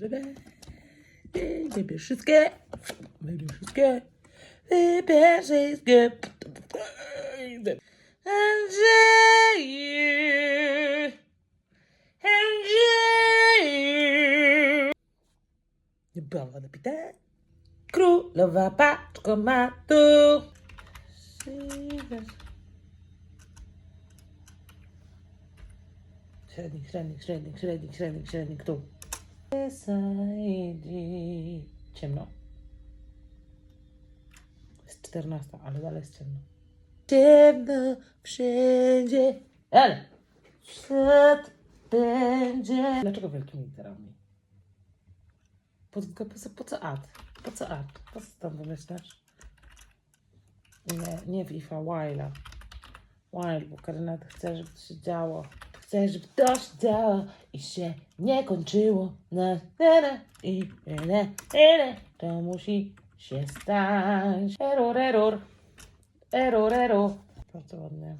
Baby, baby, she's good. Baby, she's good. Baby, she's good. Enjoy bebe. Bebe wszystkie. Bebe wszystkie. Bebe wszystkie. Andrzeju. Andrzeju. Nie było napite. Królowa paczko ma tu. Shredding, shredding, shredding, shredding, shredding, shredding, tu. Ciemno. Jest 14, ale dalej jest ciemno. Ciemno wszędzie, ale świat będzie. Dlaczego wielkimi literami? Po, po, po, po co ad? Po co ad? Po co tam wymyślasz? Nie, nie w Ifa, Wild'a. Wild, bo Karyna chce, żeby to się działo. Chce, żeby to się działo i się nie kończyło. Na, na, na, i na, na, to musi się stać. Error, error. Error, error. Bardzo ładnie.